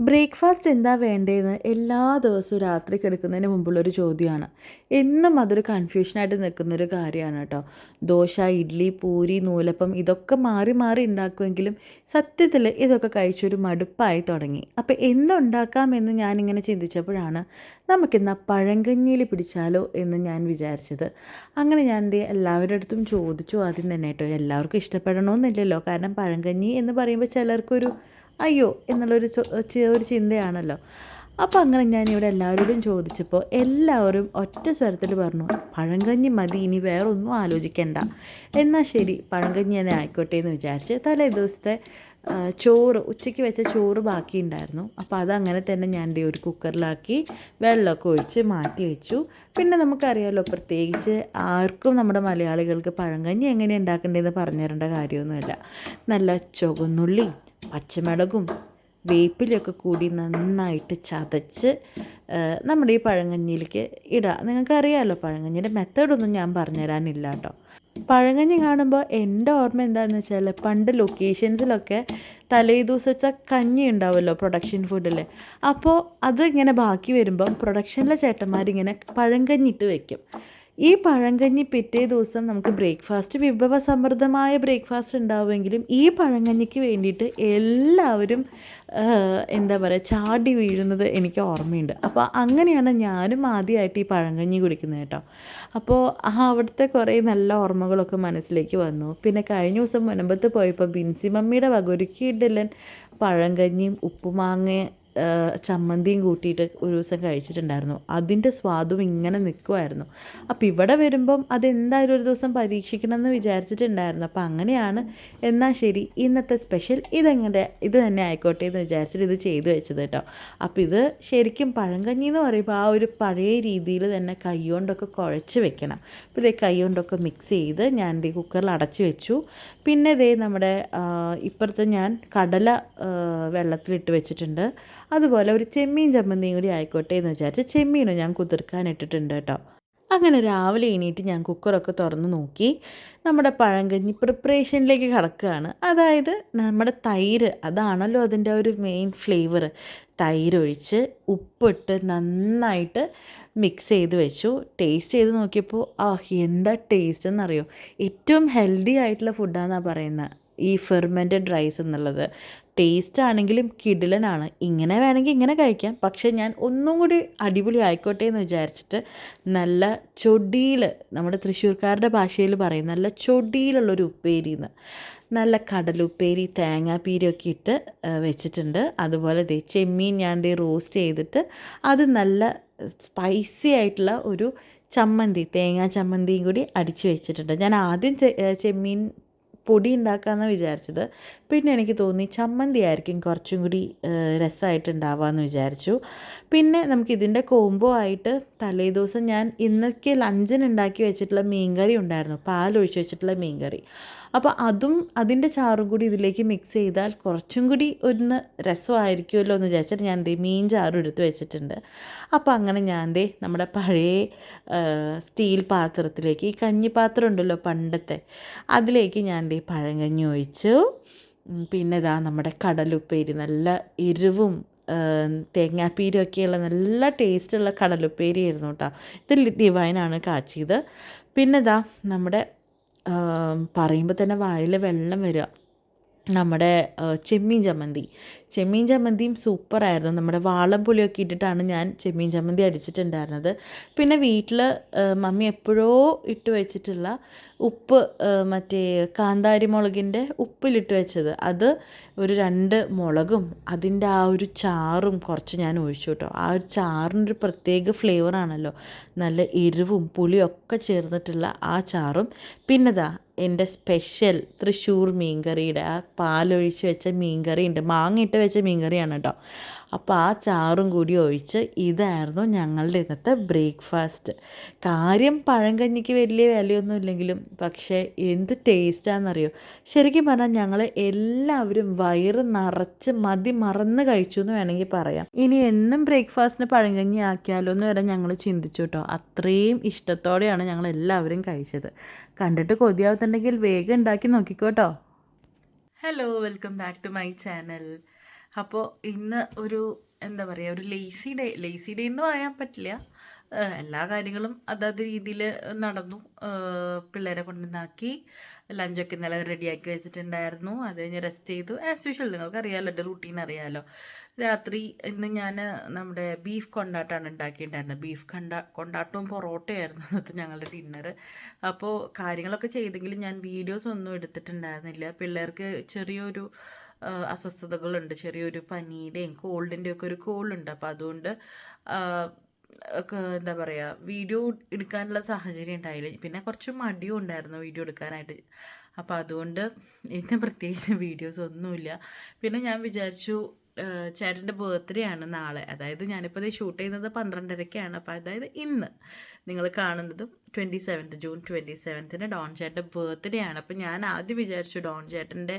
Breakfast എന്താ വേണ്ടതെന്ന് എല്ലാ ദിവസവും രാത്രി കിടക്കുന്നതിന് മുമ്പുള്ളൊരു ചോദ്യമാണ് എന്നും അതൊരു കൺഫ്യൂഷനായിട്ട് നിൽക്കുന്നൊരു കാര്യമാണ് കേട്ടോ. ദോശ ഇഡ്ഡലി പൂരി നൂലപ്പം ഇതൊക്കെ മാറി മാറി ഉണ്ടാക്കുമെങ്കിലും സത്യത്തിൽ ഇതൊക്കെ കഴിച്ചൊരു മടുപ്പായി തുടങ്ങി. അപ്പോൾ എന്തുണ്ടാക്കാമെന്ന് ഞാനിങ്ങനെ ചിന്തിച്ചപ്പോഴാണ് നമുക്കിന്ന് പഴങ്കഞ്ഞിയിൽ പിടിച്ചാലോ എന്ന് ഞാൻ വിചാരിച്ചത്. അങ്ങനെ ഞാൻ എന്ത് എല്ലാവരുടെ അടുത്തും ചോദിച്ചു ആദ്യം തന്നെ കേട്ടോ. എല്ലാവർക്കും ഇഷ്ടപ്പെടണമെന്നില്ലല്ലോ കാരണം പഴങ്കഞ്ഞി എന്ന് പറയുമ്പോൾ ചിലർക്കൊരു അയ്യോ എന്നുള്ളൊരു ഒരു ചിന്തയാണല്ലോ. അപ്പോൾ അങ്ങനെ ഞാൻ ഇവിടെ എല്ലാവരോടും ചോദിച്ചപ്പോൾ എല്ലാവരും ഒറ്റ സ്വരത്തിൽ പറഞ്ഞു പഴങ്കഞ്ഞി മതി ഇനി വേറെ ഒന്നും ആലോചിക്കണ്ട. എന്നാൽ ശരി പഴങ്കഞ്ഞി തന്നെ ആയിക്കോട്ടെ എന്ന് വിചാരിച്ച് തലേ ദിവസത്തെ ചോറ് ഉച്ചയ്ക്ക് വെച്ച ചോറ് ബാക്കിയുണ്ടായിരുന്നു. അപ്പോൾ അതങ്ങനെ തന്നെ ഞാൻ ദേ ഒരു കുക്കറിലാക്കി വെള്ളമൊക്കെ ഒഴിച്ച് മാറ്റി വെച്ചു. പിന്നെ നമുക്കറിയാമല്ലോ പ്രത്യേകിച്ച് ആർക്കും നമ്മുടെ മലയാളികൾക്ക് പഴങ്കഞ്ഞി എങ്ങനെ ഉണ്ടാക്കേണ്ടതെന്ന് പറഞ്ഞു തരേണ്ട കാര്യമൊന്നുമില്ല. നല്ല ചുവന്നുള്ളി പച്ചമുളകും വേപ്പിലൊക്കെ കൂടി നന്നായിട്ട് ചതച്ച് നമ്മുടെ ഈ പഴങ്കഞ്ഞിയിലേക്ക് ഇടുക നിങ്ങൾക്കറിയാമല്ലോ പഴങ്കഞ്ഞിന്റെ മെത്തേഡൊന്നും ഞാൻ പറഞ്ഞുതരാനില്ല കേട്ടോ പഴങ്കഞ്ഞി കാണുമ്പോൾ എന്റെ ഓർമ്മ എന്താണെന്ന് വെച്ചാൽ പണ്ട് ലൊക്കേഷൻസിലൊക്കെ തലേ ദിവസത്തെ കഞ്ഞി ഉണ്ടാവുമല്ലോ പ്രൊഡക്ഷൻ ഫുഡിൽ അപ്പോൾ ഇങ്ങനെ ബാക്കി വരുമ്പം പ്രൊഡക്ഷനിലെ ചേട്ടന്മാരിങ്ങനെ പഴങ്കഞ്ഞിട്ട് വെക്കും. ഈ പഴങ്കഞ്ഞി പിറ്റേ ദിവസം നമുക്ക് ബ്രേക്ക്ഫാസ്റ്റ് വിഭവസമൃദ്ധമായ ബ്രേക്ക്ഫാസ്റ്റ് ഉണ്ടാവുമെങ്കിലും ഈ പഴങ്കഞ്ഞിക്ക് വേണ്ടിയിട്ട് എല്ലാവരും എന്താ പറയുക ചാടി വീഴുന്നത് എനിക്ക് ഓർമ്മയുണ്ട്. അപ്പോൾ അങ്ങനെയാണ് ഞാനും ആദ്യമായിട്ട് ഈ പഴങ്കഞ്ഞി കുടിക്കുന്നത് കേട്ടോ. അപ്പോൾ ആ അവിടുത്തെ കുറേ നല്ല ഓർമ്മകളൊക്കെ മനസ്സിലേക്ക് വന്നു. പിന്നെ കഴിഞ്ഞ ദിവസം മുനമ്പത്ത് പോയപ്പോൾ ബിൻസി മമ്മിയുടെ വക ഒരു കിടലൻ പഴങ്കഞ്ഞിയും ഉപ്പുമാങ്ങ ചമ്മന്തിയും കൂട്ടിയിട്ട് ഒരു ദിവസം കഴിച്ചിട്ടുണ്ടായിരുന്നു. അതിന്റെ സ്വാദും ഇങ്ങനെ നിൽക്കുമായിരുന്നു അപ്പോൾ ഇവിടെ വരുമ്പം അതെന്തായാലും ഒരു ദിവസം പരീക്ഷിക്കണം എന്ന് വിചാരിച്ചിട്ടുണ്ടായിരുന്നു. അപ്പോൾ അങ്ങനെയാണ് എന്നാൽ ശരി ഇന്നത്തെ സ്പെഷ്യൽ ഇതെങ്ങനെ ഇത് തന്നെ ആയിക്കോട്ടെ എന്ന് വിചാരിച്ചിട്ട് ഇത് ചെയ്തു വെച്ചത് കേട്ടോ. അപ്പോൾ ഇത് ശരിക്കും പഴങ്കഞ്ഞി എന്ന് പറയുമ്പോൾ ആ ഒരു പഴയ രീതിയിൽ തന്നെ കൈകൊണ്ടൊക്കെ കുഴച്ച് വെക്കണം. അപ്പോൾ ഇതേ കൈകൊണ്ടൊക്കെ മിക്സ് ചെയ്ത് ഞാൻ ഇത് കുക്കറിൽ അടച്ച് വെച്ചു. പിന്നെ ഇതേ നമ്മുടെ ഇപ്പുറത്ത് ഞാൻ കടല വെള്ളത്തിലിട്ട് വെച്ചിട്ടുണ്ട്. അതുപോലെ ഒരു ചെമ്മീൻ ചമ്മന്തിയും കൂടി ആയിക്കോട്ടെ എന്ന് വിചാരിച്ച് ചെമ്മീനും ഞാൻ കുതിർക്കാൻ ഇട്ടിട്ടുണ്ട് കേട്ടോ. അങ്ങനെ രാവിലെ എണീറ്റ് ഞാൻ കുക്കറൊക്കെ തുറന്ന് നോക്കി നമ്മുടെ പഴങ്കഞ്ഞി പ്രിപ്പറേഷനിലേക്ക് കടക്കുകയാണ്. അതായത് നമ്മുടെ തൈര് അതാണല്ലോ അതിന്റെ ഒരു മെയിൻ ഫ്ലേവർ തൈരൊഴിച്ച് ഉപ്പിട്ട് നന്നായിട്ട് മിക്സ് ചെയ്ത് വെച്ചു. ടേസ്റ്റ് ചെയ്ത് നോക്കിയപ്പോൾ ആ എന്താ ടേസ്റ്റ് എന്നറിയോ? ഏറ്റവും ഹെൽത്തി ആയിട്ടുള്ള ഫുഡാണെന്നാണ് പറയുന്നത് ഈ ഫെർമെന്റഡ് റൈസ് എന്നുള്ളത്. ടേസ്റ്റ് ആണെങ്കിലും കിടിലനാണ്. ഇങ്ങനെ വേണമെങ്കിൽ ഇങ്ങനെ കഴിക്കാം. പക്ഷേ ഞാൻ ഒന്നും കൂടി അടിപൊളി ആയിക്കോട്ടെ എന്ന് വിചാരിച്ചിട്ട് നല്ല ചൊടിയിൽ നമ്മുടെ തൃശ്ശൂർക്കാരുടെ ഭാഷയിൽ പറയും നല്ല ചൊടിയിലുള്ളൊരു ഉപ്പേരിന്ന്. നല്ല കടലുപ്പേരി തേങ്ങാപ്പീരൊക്കെ ഇട്ട് വെച്ചിട്ടുണ്ട്. അതുപോലെ ദേ ചെമ്മീൻ ഞാൻ ദേ റോസ്റ്റ് ചെയ്തിട്ട് അത് നല്ല സ്പൈസി ആയിട്ടുള്ള ഒരു ചമ്മന്തി തേങ്ങാ ചമ്മന്തിയും കൂടി അടിച്ചു വെച്ചിട്ടുണ്ട്. ഞാൻ ആദ്യം ചെമ്മീൻ പൊടി ഉണ്ടാക്കാമെന്നാണ് വിചാരിച്ചത്. പിന്നെ എനിക്ക് തോന്നി ചമ്മന്തി ആയിരിക്കും കുറച്ചും കൂടി രസമായിട്ടുണ്ടാവാമെന്ന് വിചാരിച്ചു. പിന്നെ നമുക്ക് ഇതിന്റെ കോംബോ ആയിട്ട് തലേദിവസം ഞാൻ ഇന്നൊക്കെ ലഞ്ചിന് ഉണ്ടാക്കി വെച്ചിട്ടുള്ള മീൻകറി ഉണ്ടായിരുന്നു. പാലൊഴിച്ച് വെച്ചിട്ടുള്ള മീൻകറി. അപ്പോൾ അതും അതിന്റെ ചാറും കൂടി ഇതിലേക്ക് മിക്സ് ചെയ്താൽ കുറച്ചും കൂടി ഒന്ന് രസമായിരിക്കുമല്ലോ എന്ന് വിചാരിച്ചിട്ട് ഞാൻ ദേ മീൻ ചാറും എടുത്ത് വെച്ചിട്ടുണ്ട്. അപ്പോൾ അങ്ങനെ ഞാൻ ദേ നമ്മുടെ പഴയ സ്റ്റീൽ പാത്രത്തിലേക്ക് ഈ കഞ്ഞിപ്പാത്രം ഉണ്ടല്ലോ പണ്ടത്തെ അതിലേക്ക് ഞാൻ ദേ പഴങ്കഞ്ഞി ഒഴിച്ചു. പിന്നെ ഇതാ നമ്മുടെ കടലുപ്പേരി നല്ല എരിവും തേങ്ങാപ്പീരൊക്കെയുള്ള നല്ല ടേസ്റ്റുള്ള കടലുപ്പേരി ആയിരുന്നു കേട്ടോ. ഇത് ഡിവൈനാണ് കാച്ചിയത്. പിന്നെ ഇതാ നമ്മുടെ പറയുമ്പോൾ തന്നെ വായിൽ വെള്ളം വരിക നമ്മുടെ ചെമ്മീൻ ചമ്മന്തി. ചെമ്മീൻ ചമ്മന്തിയും സൂപ്പറായിരുന്നു നമ്മുടെ വാളം പുളിയൊക്കെ ഇട്ടിട്ടാണ് ഞാൻ ചെമ്മീൻ ചമ്മന്തി അടിച്ചിട്ടുണ്ടായിരുന്നത്. പിന്നെ വീട്ടിൽ മമ്മി എപ്പോഴോ ഇട്ട് വെച്ചിട്ടുള്ള ഉപ്പ് മറ്റേ കാന്താരി മുളകിന്റെ ഉപ്പിലിട്ട് വെച്ചത്. അത് ഒരു രണ്ട് മുളകും അതിന്റെ ആ ഒരു ചാറും കുറച്ച് ഞാൻ ഒഴിച്ചു കേട്ടോ. ആ ഒരു ചാറിനൊരു പ്രത്യേക ഫ്ലേവറാണല്ലോ നല്ല എരിവും പുളിയും ഒക്കെ ചേർന്നിട്ടുള്ള ആ ചാറും. പിന്നെതാ എന്റെ സ്പെഷ്യൽ തൃശ്ശൂർ മീൻകറിയുടെ ആ പാലൊഴിച്ച് വെച്ച മീൻകറി ഉണ്ട് മാങ്ങ വെച്ച മീൻകറിയാണ് കേട്ടോ. അപ്പോൾ ആ ചാറും കൂടി ഒഴിച്ച് ഇതായിരുന്നു ഞങ്ങളുടെ ഇന്നത്തെ ബ്രേക്ക്ഫാസ്റ്റ്. കാര്യം പഴങ്കഞ്ഞിക്ക് വലിയ വിലയൊന്നും ഇല്ലെങ്കിലും പക്ഷേ എന്ത് ടേസ്റ്റാണെന്നറിയോ ശരിക്കും പറഞ്ഞാൽ ഞങ്ങൾ എല്ലാവരും വയറ് നിറച്ച് മതി മറന്ന് കഴിച്ചു എന്ന് വേണമെങ്കിൽ പറയാം. ഇനി എന്നും ബ്രേക്ക്ഫാസ്റ്റിന് പഴങ്കഞ്ഞി ആക്കിയാലോ എന്ന് വരെ ഞങ്ങൾ ചിന്തിച്ചു കേട്ടോ. അത്രയും ഇഷ്ടത്തോടെയാണ് ഞങ്ങൾ എല്ലാവരും കഴിച്ചത്. കണ്ടിട്ട് കൊതിയാവുന്നുണ്ടെങ്കിൽ വേഗം ഉണ്ടാക്കി നോക്കിക്കോട്ടോ hello welcome back to my channel അപ്പോൾ ഇന്ന് ഒരു എന്താ പറയുക ഒരു ലേസി ഡേ ലേസി ഡേ എന്ന് പറയാൻ പറ്റില്ല. എല്ലാ കാര്യങ്ങളും അതാത് രീതിയിൽ നടന്നു. പിള്ളേരെ കൊണ്ടുവന്നാക്കി. ലഞ്ചൊക്കെ ഇന്നലെ റെഡിയാക്കി വെച്ചിട്ടുണ്ടായിരുന്നു. അത് കഴിഞ്ഞ് റെസ്റ്റ് ചെയ്തു. ആസ് യൂഷ്വൽ നിങ്ങൾക്ക് അറിയാമല്ലോ എന്റെ റൂട്ടീൻ അറിയാമല്ലോ രാത്രി ഇന്ന് ഞാൻ നമ്മുടെ ബീഫ് കൊണ്ടാട്ടമാണ് ഉണ്ടാക്കിയിട്ടുണ്ടായിരുന്നത്. ബീഫ് കണ്ട കൊണ്ടാട്ടവും പൊറോട്ടയായിരുന്നു അത് ഞങ്ങളുടെ ഡിന്നർ അപ്പോൾ കാര്യങ്ങളൊക്കെ ചെയ്തെങ്കിലും ഞാൻ വീഡിയോസ് ഒന്നും എടുത്തിട്ടുണ്ടായിരുന്നില്ല. പിള്ളേർക്ക് ചെറിയൊരു അസ്വസ്ഥതകളുണ്ട്. ചെറിയൊരു പനിയുടെയും കോൾഡിന്റെയും ഒക്കെ ഒരു കോളുണ്ട്. അപ്പോൾ അതുകൊണ്ട് എന്താ പറയുക വീഡിയോ എടുക്കാനുള്ള സാഹചര്യം ഉണ്ടായില്ല. പിന്നെ കുറച്ച് മടിയും ഉണ്ടായിരുന്നു വീഡിയോ എടുക്കാനായിട്ട്. അപ്പോൾ അതുകൊണ്ട് ഇന്ന് പ്രത്യേകിച്ച് വീഡിയോസ് ഒന്നുമില്ല. പിന്നെ ഞാൻ വിചാരിച്ചു ചേട്ടന്റെ ബർത്ത്ഡേ ആണ് നാളെ. അതായത് ഞാനിപ്പോൾ ഇത് ഷൂട്ട് ചെയ്യുന്നത് പന്ത്രണ്ടരയ്ക്കാണ് അപ്പോൾ അതായത് ഇന്ന് നിങ്ങൾ കാണുന്നത് ട്വന്റി സെവൻത്ത് ജൂൺ ട്വന്റി സെവൻത്തിന് ഡോൺ ചേട്ടന്റെ ബർത്ത്ഡേ ആണ്. അപ്പോൾ ഞാൻ ആദ്യം വിചാരിച്ചു ഡോൺ ചേട്ടന്റെ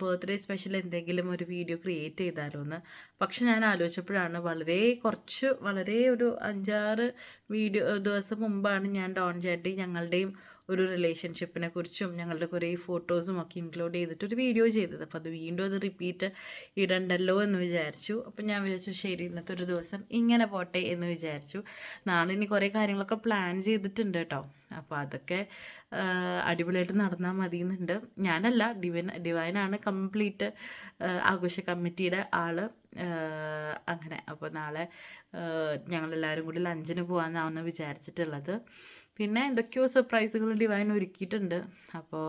ബർത്ത്ഡേ സ്പെഷ്യൽ എന്തെങ്കിലും ഒരു വീഡിയോ ക്രിയേറ്റ് ചെയ്താലോ എന്ന്. പക്ഷെ ഞാൻ ആലോചിച്ചപ്പോഴാണ് വളരെ കുറച്ച് വളരെ ഒരു അഞ്ചാറ് വീഡിയോ ദിവസം മുമ്പാണ് ഞാൻ ഡോൺ ചേട്ടി ഞങ്ങളുടെയും ഒരു റിലേഷൻഷിപ്പിനെ കുറിച്ചും ഞങ്ങളുടെ കുറേ ഫോട്ടോസും ഒക്കെ ഇൻക്ലൂഡ് ചെയ്തിട്ട് ഒരു വീഡിയോ ചെയ്തത്. അപ്പോൾ അത് വീണ്ടും അത് റിപ്പീറ്റ് ഇടണ്ടല്ലോ എന്ന് വിചാരിച്ചു. അപ്പോൾ ഞാൻ വിചാരിച്ചു ശരി ഇന്നത്തെ ഒരു ദിവസം ഇങ്ങനെ പോട്ടെ എന്ന് വിചാരിച്ചു. നാളെ ഇനി കുറേ കാര്യങ്ങളൊക്കെ പ്ലാൻ ചെയ്തിട്ടുണ്ട് കേട്ടോ. അപ്പോൾ അതൊക്കെ അടിപൊളിയായിട്ട് നടന്നാൽ മതി എന്നുണ്ട് ഞാനല്ല ഡിവൈൻ ഡിവൈനാണ് കംപ്ലീറ്റ് ആഘോഷ കമ്മിറ്റിയുടെ ആൾ. അങ്ങനെ. അപ്പോൾ നാളെ ഞങ്ങളെല്ലാവരും കൂടി ലഞ്ചിന് പോകാമെന്നാണ് വിചാരിച്ചിട്ടുള്ളത്. പിന്നെ എന്തൊക്കെയോ സർപ്രൈസുകൾ ഡിവൈൻ ഒരുക്കിയിട്ടുണ്ട്. അപ്പോൾ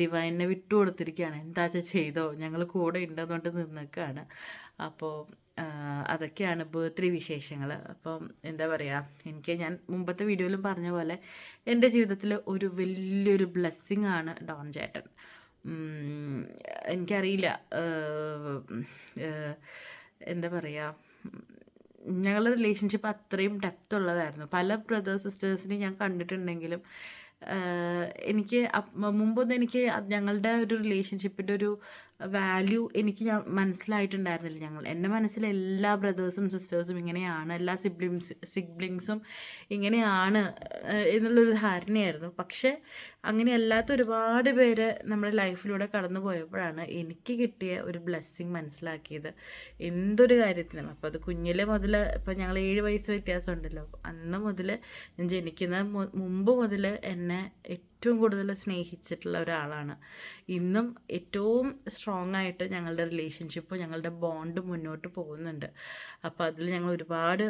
ഡിവൈനെ വിട്ടു കൊടുത്തിരിക്കുകയാണ്. എന്താ വെച്ചാൽ ചെയ്തോ? ഞങ്ങൾ കൂടെ ഉണ്ടെന്നുകൊണ്ട് നിൽക്കുകയാണ് അപ്പോൾ അതൊക്കെയാണ് ബർത്ത്ഡേ വിശേഷങ്ങൾ അപ്പം എന്താ പറയുക എനിക്ക് ഞാൻ മുമ്പത്തെ വീഡിയോയിലും പറഞ്ഞ പോലെ എന്റെ ജീവിതത്തിൽ ഒരു വലിയൊരു ബ്ലെസ്സിങ് ആണ് ഡോൺ ചേട്ടൻ. എനിക്കറിയില്ല. എന്താ പറയുക ഞങ്ങളുടെ റിലേഷൻഷിപ്പ് അത്രയും ഡെപ്ത് ഉള്ളതായിരുന്നു. പല ബ്രദേഴ്സ് സിസ്റ്റേഴ്സിനെ ഞാൻ കണ്ടിട്ടുണ്ടെങ്കിലും എനിക്ക് മുമ്പൊന്നും എനിക്ക് ഞങ്ങളുടെ ഒരു റിലേഷൻഷിപ്പിന്റെ ഒരു വാല്യൂ എനിക്ക് ഞാൻ മനസ്സിലായിട്ടുണ്ടായിരുന്നില്ല ഞങ്ങൾ. എന്റെ മനസ്സിൽ എല്ലാ ബ്രദേഴ്സും സിസ്റ്റേഴ്സും ഇങ്ങനെയാണ് എല്ലാ സിബ്ലിങ്സ് സിബ്ലിങ്സും ഇങ്ങനെയാണ് എന്നുള്ളൊരു ധാരണയായിരുന്നു. പക്ഷേ അങ്ങനെ അല്ലാത്ത ഒരുപാട് പേര് നമ്മുടെ ലൈഫിലൂടെ കടന്നു പോയപ്പോഴാണ് എനിക്ക് കിട്ടിയ ഒരു ബ്ലെസ്സിങ് മനസ്സിലാക്കിയത്. എന്തൊരു കാര്യത്തിനും. അപ്പോൾ അത് കുഞ്ഞിലെ മുതൽ ഇപ്പോൾ ഞങ്ങൾ ഏഴ് വയസ്സ് വ്യത്യാസമുണ്ടല്ലോ. അന്ന് മുതൽ ഞാൻ ജനിക്കുന്ന മുമ്പ് മുതൽ എന്നെ ഏറ്റവും കൂടുതൽ സ്നേഹിച്ചിട്ടുള്ള ഒരാളാണ്. ഇന്നും ഏറ്റവും സ്ട്രോങ് ആയിട്ട് ഞങ്ങളുടെ റിലേഷൻഷിപ്പ് ഞങ്ങളുടെ ബോണ്ട് മുന്നോട്ട് പോകുന്നുണ്ട്. അപ്പോൾ അതിൽ ഞങ്ങൾ ഒരുപാട്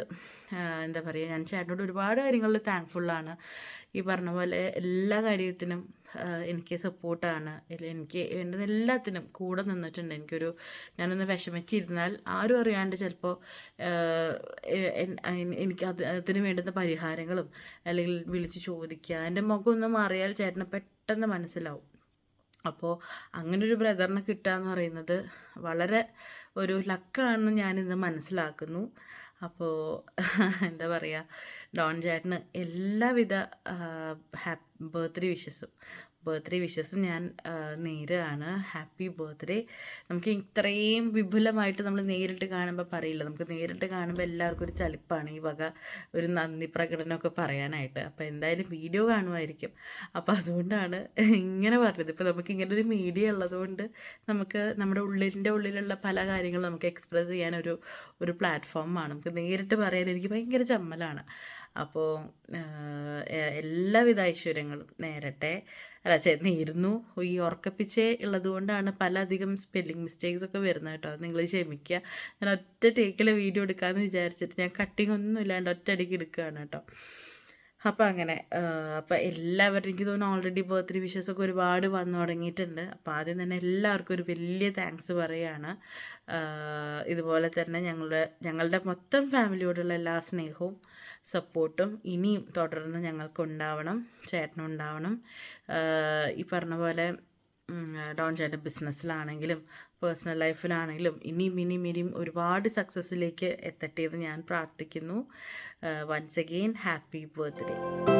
എന്താ പറയുക ഞാൻ ചേട്ടനോട് ഒരുപാട് കാര്യങ്ങളിൽ താങ്ക്ഫുള്ളാണ് ഈ പറഞ്ഞ പോലെ എല്ലാ കാര്യത്തിനും എനിക്ക് സപ്പോർട്ടാണ് എനിക്ക് എന്റെ എല്ലാത്തിനും കൂടെ നിന്നിട്ടുണ്ട്. എനിക്കൊരു ഞാനൊന്ന് വിഷമിച്ചിരുന്നാൽ ആരും അറിയാണ്ട് ചിലപ്പോൾ എനിക്ക് അത് അതിന് വേണ്ടുന്ന പരിഹാരങ്ങളും അല്ലെങ്കിൽ വിളിച്ച് ചോദിക്കുക എന്റെ മുഖം ഒന്ന് മാറിയാൽ ചേട്ടന് പെട്ടെന്ന് മനസ്സിലാവും. അപ്പോൾ അങ്ങനെ ഒരു ബ്രദറിനെ കിട്ടുക എന്ന് പറയുന്നത് വളരെ ഒരു ലക്കാണെന്ന് ഞാനിന്ന് മനസ്സിലാക്കുന്നു. അപ്പോൾ എന്താ പറയുക ഡോൺ ചേട്ടന് എല്ലാവിധ ഹാപ്പി ബർത്ത്ഡേ വിഷസും ബർത്ത്ഡേ വിഷസ് ഞാൻ നേരാണ്. ഹാപ്പി ബർത്ത്ഡേ നമുക്ക് ഇത്രയും വിപുലമായിട്ട് നമ്മൾ നേരിട്ട് കാണുമ്പോൾ പറയില്ല. നമുക്ക് നേരിട്ട് കാണുമ്പോൾ എല്ലാവർക്കും ഒരു ചലിപ്പാണ് ഈ വക ഒരു നന്ദി പ്രകടനമൊക്കെ പറയാനായിട്ട്. അപ്പോൾ എന്തായാലും വീഡിയോ കാണുമായിരിക്കും. അപ്പോൾ അതുകൊണ്ടാണ് ഇങ്ങനെ പറഞ്ഞത്. ഇപ്പോൾ നമുക്ക് ഇങ്ങനെ ഒരു മീഡിയ ഉള്ളതുകൊണ്ട് നമുക്ക് നമ്മുടെ ഉള്ളിന്റെ ഉള്ളിലുള്ള പല കാര്യങ്ങളും നമുക്ക് എക്സ്പ്രസ് ചെയ്യാൻ ഒരു ഒരു പ്ലാറ്റ്ഫോമാണ് നമുക്ക് നേരിട്ട് പറയാൻ എനിക്ക് ഭയങ്കര ചമ്മലാണ്. അപ്പോൾ എല്ലാവിധ ഐശ്വര്യങ്ങളും നേരട്ടെ. അല്ല ചേർന്നിരുന്നു നേരുന്നു. ഈ ഉറക്കപ്പിച്ചേ ഉള്ളത് കൊണ്ടാണ് പല അധികം സ്പെല്ലിംഗ് മിസ്റ്റേക്സ് ഒക്കെ വരുന്നത് കേട്ടോ. നിങ്ങൾ ക്ഷമിക്കുക ഞാൻ ഒറ്റ ടേക്കിൽ വീഡിയോ എടുക്കാമെന്ന് വിചാരിച്ചിട്ട് ഞാൻ കട്ടിങ് ഒന്നും ഇല്ലാണ്ട് ഒറ്റ അടിക്ക് എടുക്കുകയാണ് കേട്ടോ. അപ്പോൾ അങ്ങനെ അപ്പോൾ എല്ലാവരും എനിക്ക് തോന്നുന്നു ഓൾറെഡി ബർത്ത്ഡേ വിഷസ് ഒക്കെ ഒരുപാട് വന്നു തുടങ്ങിയിട്ടുണ്ട്. അപ്പോൾ ആദ്യം തന്നെ എല്ലാവർക്കും ഒരു വലിയ താങ്ക്സ് പറയുകയാണ് ഇതുപോലെ തന്നെ ഞങ്ങളുടെ ഞങ്ങളുടെ മൊത്തം ഫാമിലിയോടുള്ള എല്ലാ സ്നേഹവും സപ്പോർട്ടും ഇനിയും തുടർന്ന് ഞങ്ങൾക്കുണ്ടാവണം ചേട്ടനുണ്ടാവണം. ഈ പറഞ്ഞ പോലെ ഡോൺ ചേട്ടൻ ബിസിനസ്സിലാണെങ്കിലും പേഴ്സണൽ ലൈഫിലാണെങ്കിലും ഇനിയും ഇനിയും ഇനിയും ഒരുപാട് സക്സസ്സിലേക്ക് എത്തട്ടെ എന്ന് ഞാൻ പ്രാർത്ഥിക്കുന്നു. Once again happy birthday.